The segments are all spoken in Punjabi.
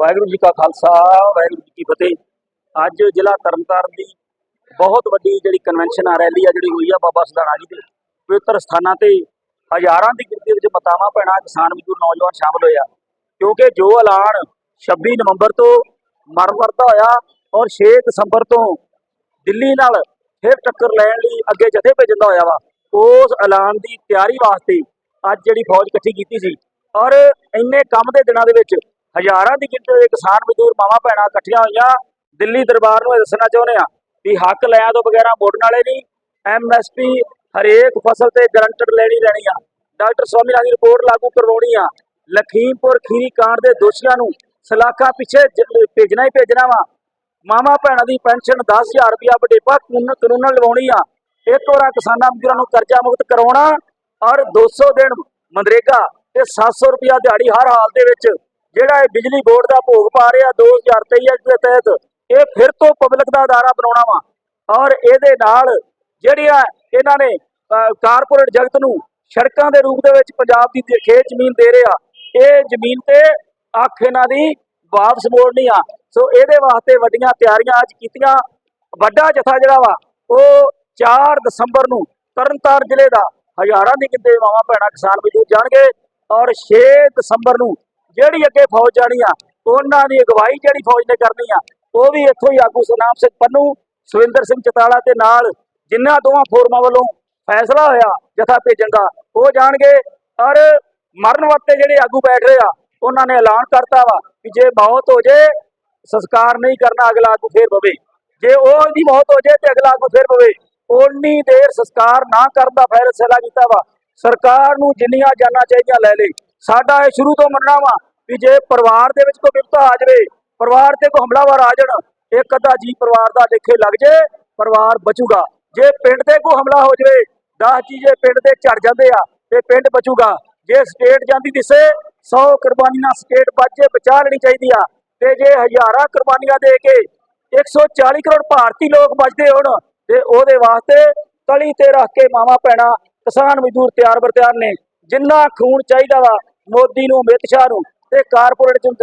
ਵਾਹਿਗੁਰੂ ਜੀ ਕਾ ਖਾਲਸਾ, ਵਾਹਿਗੁਰੂ ਜੀ ਕੀ ਫਤਿਹ। ਅੱਜ ਜ਼ਿਲ੍ਹਾ ਤਰਨਤਾਰਨ ਦੀ ਬਹੁਤ ਵੱਡੀ ਜਿਹੜੀ ਕਨਵੈਨਸ਼ਨ ਆ ਰੈਲੀ ਆ ਜਿਹੜੀ ਹੋਈ ਆ ਬਾਬਾ ਸਦਾਣਾ ਜੀ ਦੇ। ਪਵਿੱਤਰ ਸਥਾਨਾਂ ਤੇ ਹਜ਼ਾਰਾਂ ਦੀ ਗਿਣਤੀ ਵਿੱਚ ਮਤਾਵਾਂ ਭੈਣਾਂ ਕਿਸਾਨ ਮਜ਼ਦੂਰ ਨੌਜਵਾਨ ਸ਼ਾਮਲ ਹੋਇਆ ਕਿਉਂਕਿ ਜੋ ਐਲਾਨ 26 ਨਵੰਬਰ ਤੋਂ ਮਰਨ ਵਰਤਾ ਹੋਇਆ ਔਰ 6 ਦਸੰਬਰ ਤੋਂ ਦਿੱਲੀ ਨਾਲ ਫਿਰ ਟੱਕਰ ਲੈਣ ਲਈ ਅੱਗੇ ਜਥੇ ਭੇਜਣ ਦਾ ਹੋਇਆ ਵਾ, ਉਸ ਐਲਾਨ ਦੀ ਤਿਆਰੀ ਵਾਸਤੇ ਅੱਜ ਜਿਹੜੀ ਫੌਜ ਇਕੱਠੀ ਕੀਤੀ ਸੀ। ਔਰ ਇੰਨੇ ਕੰਮ ਦੇ ਦਿਨਾਂ ਦੇ ਵਿੱਚ ਹਜ਼ਾਰਾਂ ਦੀ ਗਿਣਤੀ ਦੇ ਕਿਸਾਨ ਮਜ਼ਦੂਰ ਮਾਵਾਂ ਭੈਣਾਂ ਇਕੱਠੀਆਂ ਹੋਈਆਂ। ਦਿੱਲੀ ਦਰਬਾਰ ਨੂੰ ਇਹ ਦੱਸਣਾ ਚਾਹੁੰਦੇ ਆ ਵੀ ਹੱਕ ਲਿਆਂ ਤੋਂ ਬਗੈਰਾ ਮੋੜਨ ਵਾਲੇ ਨਹੀਂ ਐਮਐਸਪੀ ਹਰੇਕ ਫਸਲ ਤੇ ਗਰੰਟਡ ਲੈਣੀ ਲੈਣੀ ਆ। ਡਾਕਟਰ ਸਵਾਮੀਨਾਥਨ ਦੀ ਰਿਪੋਰਟ ਲਾਗੂ ਕਰਵਾਉਣੀ ਆ। ਲਖੀਮਪੁਰ ਖੀਰੀ ਕਾਂਡ ਦੇ ਦੋਸ਼ੀਆਂ ਨੂੰ ਸਲਾਖਾਂ ਪਿੱਛੇ ਭੇਜਣਾ ਹੀ ਭੇਜਣਾ ਵਾ। ਮਾਮਾ ਭੈਣਾਂ ਦੀ ਪੈਨਸ਼ਨ 10000 ਰੁਪਇਆ ਵਡੇਪਾ ਕਾਨੂੰਨ ਲਵਾਉਣੀ ਆ। ਇੱਕ ਵਾਰ ਕਿਸਾਨਾਂ ਮਜ਼ਦੂਰਾਂ ਨੂੰ ਕਰਜ਼ਾ ਮੁਕਤ ਕਰਾਉਣਾ ਔਰ 200 ਦਿਨ ਮਨਰੇਗਾ ਤੇ 700 ਰੁਪਇਆ ਦਿਹਾੜੀ ਹਰ ਹਾਲ ਦੇ ਵਿੱਚ ਜਿਹੜਾ ਇਹ ਬਿਜਲੀ ਬੋਰਡ ਦਾ ਭੋਗ ਪਾ ਰਿਹਾ 2023 ਦੇ ਤਹਿਤ, ਇਹ ਫਿਰ ਤੋਂ ਪਬਲਿਕ ਦਾ ਅਦਾਰਾ ਬਣਾਉਣਾ ਵਾ। ਔਰ ਇਹਦੇ ਨਾਲ ਜਿਹੜੀਆਂ ਇਹਨਾਂ ਨੇ ਕਾਰਪੋਰੇਟ ਜਗਤ ਨੂੰ ਸੜਕਾਂ ਦੇ ਰੂਪ ਦੇ ਵਿੱਚ ਪੰਜਾਬ ਦੀ ਖੇਤ ਜ਼ਮੀਨ ਦੇ ਰਿਹਾ ਇਹ ਜ਼ਮੀਨ ਤੇ ਅੱਖ ਇਹਨਾਂ ਦੀ ਵਾਪਸ ਮੋੜਨੀ ਆ। ਸੋ ਇਹਦੇ ਵਾਸਤੇ ਵੱਡੀਆਂ ਤਿਆਰੀਆਂ ਅੱਜ ਕੀਤੀਆਂ। ਵੱਡਾ ਜਥਾ ਜਿਹੜਾ ਵਾ, ਉਹ 4 ਦਸੰਬਰ ਨੂੰ ਤਰਨਤਾਰਨ ਜ਼ਿਲ੍ਹੇ ਦਾ ਹਜ਼ਾਰਾਂ ਦੀ ਗਿਣਤੀ ਵਿੱਚ ਮਾਵਾਂ, ਭੈਣਾਂ, ਕਿਸਾਨ ਮਜ਼ਦੂਰ ਜਾਣਗੇ। ਔਰ 6 ਦਸੰਬਰ ਨੂੰ ਜਿਹੜੀ ਅੱਗੇ ਫੌਜ ਜਾਣੀ ਆ, ਉਹਨਾਂ ਦੀ ਅਗਵਾਈ ਜਿਹੜੀ ਫੌਜ ਨੇ ਕਰਨੀ ਆ, ਉਹ ਵੀ ਇੱਥੋਂ ਹੀ ਆਗੂ ਸਨਾਮ ਸਿੰਘ ਪੰਨੂ ਸੁਰਿੰਦਰ ਸਿੰਘ ਚਤਾਲਾ ਤੇ ਨਾਲ ਜਿਨ੍ਹਾਂ ਦੋਵਾਂ ਫੋਰਮਾਂ ਵੱਲੋਂ ਫੈਸਲਾ ਹੋਇਆ ਜਥਾ ਭੇਜਣ ਦਾ, ਉਹ ਜਾਣਗੇ। ਔਰ ਮਰਨ ਵਾਸਤੇ ਜਿਹੜੇ ਆਗੂ ਬੈਠ ਰਹੇ ਆ, ਉਹਨਾਂ ਨੇ ਐਲਾਨ ਕਰਤਾ ਵਾ ਕਿ ਜੇ ਮੌਤ ਹੋ ਜੇ, ਸੰਸਕਾਰ ਨਹੀਂ ਕਰਨਾ, ਅਗਲਾ ਆਗੂ ਫੇਰ ਪਵੇ। ਜੇ ਉਹ ਦੀ ਮੌਤ ਹੋ ਜੇ ਤੇ ਅਗਲਾ ਆਗੂ ਫੇਰ ਪਵੇ, ਓਨੀ ਦੇਰ ਸੰਸਕਾਰ ਨਾ ਕਰਨ ਦਾ ਫੈਸਲਾ ਕੀਤਾ ਵਾ। ਸਰਕਾਰ ਨੂੰ ਜਿੰਨੀਆਂ ਜਾਨਾਂ ਚਾਹੀਦੀਆਂ ਲੈ ਲਈ। ਸਾਡਾ ਇਹ ਸ਼ੁਰੂ ਤੋਂ ਮੰਨਣਾ ਵਾ ਵੀ ਜੇ ਪਰਿਵਾਰ ਦੇ ਵਿੱਚ ਕੋਈ ਵਿਪਤਾ ਆ ਜਾਵੇ, ਪਰਿਵਾਰ ਤੇ ਕੋਈ ਹਮਲਾਵਰ ਆ ਜਾਣ, ਇੱਕ ਅੱਧਾ ਜੀ ਪਰਿਵਾਰ ਦਾ ਦੇਖੇ ਲੱਗ ਜੇ, ਪਰਿਵਾਰ ਬਚੂਗਾ। ਜੇ ਪਿੰਡ ਤੇ ਕੋਈ ਹਮਲਾ ਹੋ ਜਾਵੇ 10 ਜੀ ਜੇ ਪਿੰਡ ਦੇ ਝੜ ਜਾਂਦੇ ਆ, ਤੇ ਪਿੰਡ ਬਚੂਗਾ। ਜੇ ਸਟੇਟ ਜਾਂਦੀ ਦਿਸੇ 100 ਕੁਰਬਾਨੀਆਂ ਸਟੇਟ ਬਚੇ ਬਚਾ ਲੈਣੀ ਚਾਹੀਦੀ ਆ। ਤੇ ਜੇ ਹਜ਼ਾਰਾਂ ਕੁਰਬਾਨੀਆਂ ਦੇ ਕੇ 140 ਕਰੋੜ ਭਾਰਤੀ ਲੋਕ ਬਚਦੇ ਹੋਣ, ਤੇ ਉਹਦੇ ਵਾਸਤੇ ਤਲੀ ਤੇ ਰੱਖ ਕੇ ਮਾਵਾ ਪੈਣਾ ਕਿਸਾਨ ਮਜ਼ਦੂਰ ਤਿਆਰ ਬਰ ਤਿਆਰ ਨੇ। ਜਿੰਨਾ ਖੂਨ ਚਾਹੀਦਾ ਵਾ ਮੋਦੀ ਨੂੰ, ਅਮਿਤ ਸ਼ਾਹ ਨੂੰ ਤੇ ਕਾਰਪੋਰੇਟ ਨੂੰ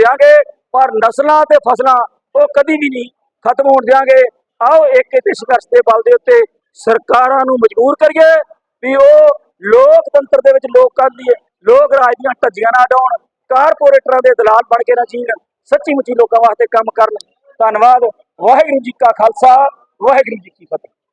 ਜਗਤ ਪਰ ਨਸਲਾਂ ਤੇ ਫਸਲਾਂ ਉਹ ਕਦੀ ਵੀ ਨਹੀਂ ਖਤਮ ਹੋਣ ਦਿਆਂਗੇ। ਆਓ ਇੱਕ ਇਹਦੇ ਸੰਘਰਸ਼ ਦੇ ਬਲ ਦੇ ਉੱਤੇ ਸਰਕਾਰਾਂ ਨੂੰ ਮਜਬੂਰ ਕਰੀਏ ਵੀ ਉਹ ਲੋਕਤੰਤਰ ਦੇ ਵਿੱਚ ਲੋਕਾਂ ਦੀ ਲੋਕ ਰਾਜ ਦੀਆਂ ਧੱਜੀਆਂ ਨਾ ਡਾਉਣ ਕਾਰਪੋਰੇਟਰਾਂ ਦੇ ਦਲਾਲ ਬਣ ਕੇ ਨਾ ਜੀਣ ਸੱਚੀ ਮੁੱਚੀ ਲੋਕਾਂ ਵਾਸਤੇ ਕੰਮ ਕਰਨ। ਧੰਨਵਾਦ। ਵਾਹਿਗੁਰੂ ਜੀ ਕਾ ਖਾਲਸਾ, ਵਾਹਿਗੁਰੂ ਜੀ ਕੀ ਫਤਿਹ।